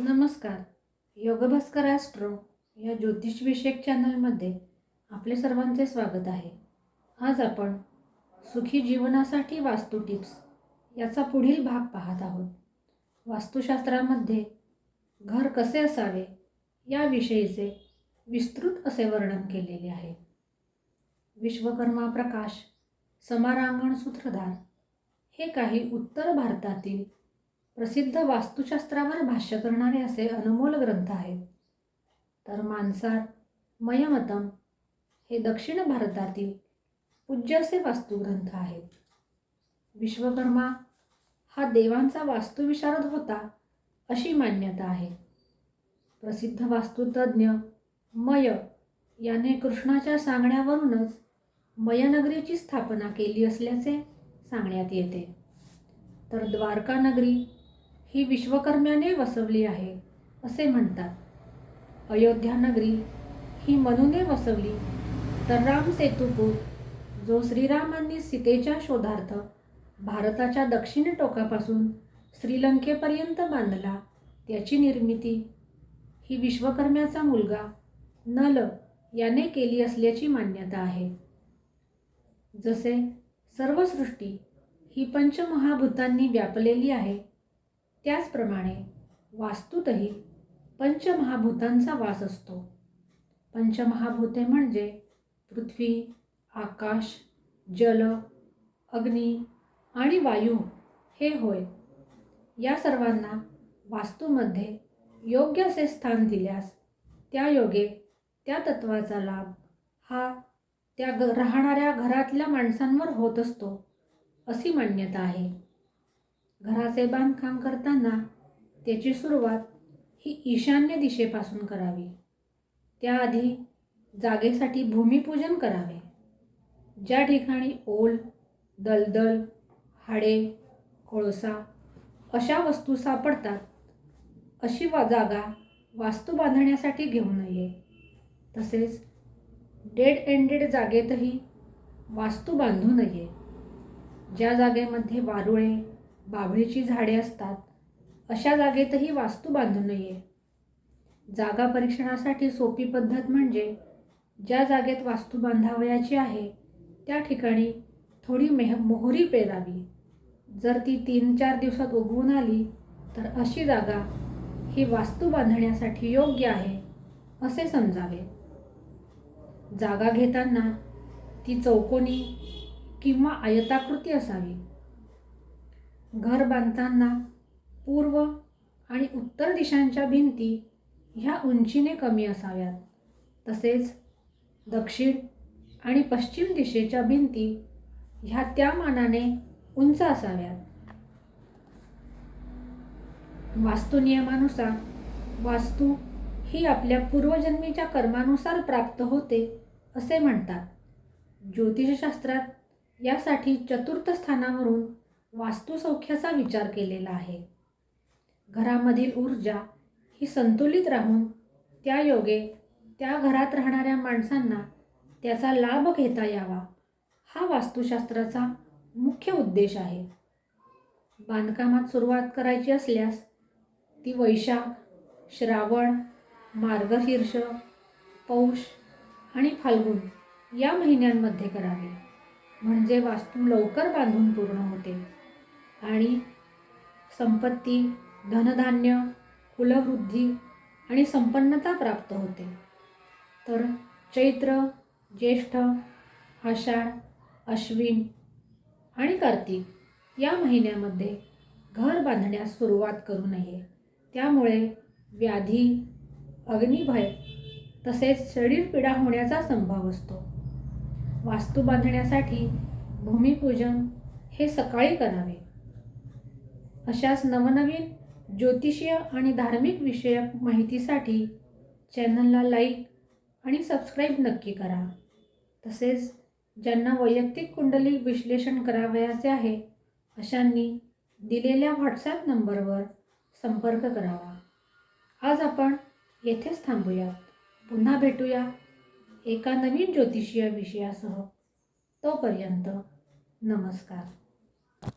नमस्कार. योगभास्कर ॲस्ट्रो या ज्योतिषविषयक चॅनलमध्ये आपले सर्वांचे स्वागत आहे. आज आपण सुखी जीवनासाठी वास्तू टिप्स याचा पुढील भाग पाहत आहोत. वास्तुशास्त्रामध्ये घर कसे असावे याविषयीचे विस्तृत असे वर्णन केलेले आहे. विश्वकर्मा प्रकाश समारांगण सूत्रधार हे काही उत्तर भारतातील प्रसिद्ध वास्तुशास्त्रावर भाष्य करणारे असे अनमोल ग्रंथ आहेत. तर मानसार मयमतम हे दक्षिण भारतातील पूज्य असे वास्तुग्रंथ आहेत. विश्वकर्मा हा देवांचा वास्तुविशारद होता अशी मान्यता आहे. प्रसिद्ध वास्तुतज्ञ मय याने कृष्णाच्या सांगण्यावरूनच मयनगरीची स्थापना केली असल्याचे सांगण्यात येते. तर द्वारका नगरी ही विश्वकर्म्याने वसवली आहे असे म्हणतात. अयोध्या नगरी ही मनुने वसवली. तर राम सेतुपूर जो श्रीरामांनी सीतेच्या शोधार्थ भारताच्या दक्षिण टोकापासून श्रीलंकेपर्यंत बांधला त्याची निर्मिती ही विश्वकर्म्याचा मुलगा नल याने केली असल्याची मान्यता आहे. जसे सर्व सृष्टी ही पंचमहाभूतांनी व्यापलेली आहे त्याचप्रमाणे वास्तूतही पंचमहाभूतांचा वास असतो. पंचमहाभूते म्हणजे पृथ्वी आकाश जल अग्नी आणि वायू हे होय. या सर्वांना वास्तूमध्ये योग्य असे स्थान दिल्यास त्या योगे त्या तत्वाचा लाभ हा त्या ग राहणाऱ्या घरातल्या माणसांवर होत असतो अशी मान्यता आहे. घराचे बांधकाम करताना त्याची सुरुवात ही ईशान्य दिशेपासून करावी. त्याआधी जागेसाठी भूमिपूजन करावे. ज्या ठिकाणी ओल दलदल हाडे कोळसा अशा वस्तू सापडतात अशी वा जागा वास्तू बांधण्यासाठी घेऊ नये. तसेच डेड एंडेड जागेतही वास्तू बांधू नये. ज्या जागेमध्ये वारुळे बाभळीची झाडे असतात अशा जागेतही वास्तू बांधू नये जागा परीक्षणासाठी सोपी पद्धत म्हणजे ज्या जागेत वास्तू बांधावयाची आहे त्या ठिकाणी थोडी मेह मोहरी पेरावी. जर ती तीन चार दिवसात उगवून आली तर अशी जागा ही वास्तू बांधण्यासाठी योग्य आहे असे समजावे. जागा घेताना ती चौकोनी किंवा आयताकृती असावी. घर बांधताना पूर्व आणि उत्तर दिशांच्या भिंती ह्या उंचीने कमी असाव्यात. तसेच दक्षिण आणि पश्चिम दिशेच्या भिंती ह्या त्या मानाने उंच असाव्यात. वास्तुनियमानुसार वास्तू ही आपल्या पूर्वजन्मीच्या कर्मानुसार प्राप्त होते असे म्हणतात. ज्योतिषशास्त्रात यासाठी चतुर्थ स्थानावरून वास्तुसौख्याचा विचार केलेला आहे. घरामधील ऊर्जा ही संतुलित राहून त्या योगे त्या घरात राहणाऱ्या माणसांना त्याचा लाभ घेता यावा हा वास्तुशास्त्राचा मुख्य उद्देश आहे. बांधकामात सुरुवात करायची असल्यास ती वैशाख श्रावण मार्गशीर्ष पौष आणि फाल्गुन या महिन्यांमध्ये करावी. म्हणजे वास्तू लवकर बांधून पूर्ण होते. आणि संपत्ती धनधान्य कुलवृद्धी आणि संपन्नता प्राप्त होते. तर चैत्र ज्येष्ठ आषाढ अश्विन आणि कार्तिक या महिन्यामध्ये घर बांधण्यास सुरुवात करू नये. त्यामुळे व्याधी अग्निभय तसेच शरीरपीडा होण्याचा संभव असतो. वास्तू बांधण्यासाठी भूमिपूजन हे सकाळी करावे. अशाच नवनवीन ज्योतिषीय आणि धार्मिक विषयक माहितीसाठी चॅनलला लाईक आणि सबस्क्राईब नक्की करा. तसेच ज्यांना वैयक्तिक कुंडली विश्लेषण करावयाचे आहे अशांनी दिलेल्या व्हॉट्सॲप नंबरवर संपर्क करावा. आज आपण येथेच थांबूयात. पुन्हा भेटूया एका नवीन ज्योतिषीय विषयासह. तोपर्यंत नमस्कार.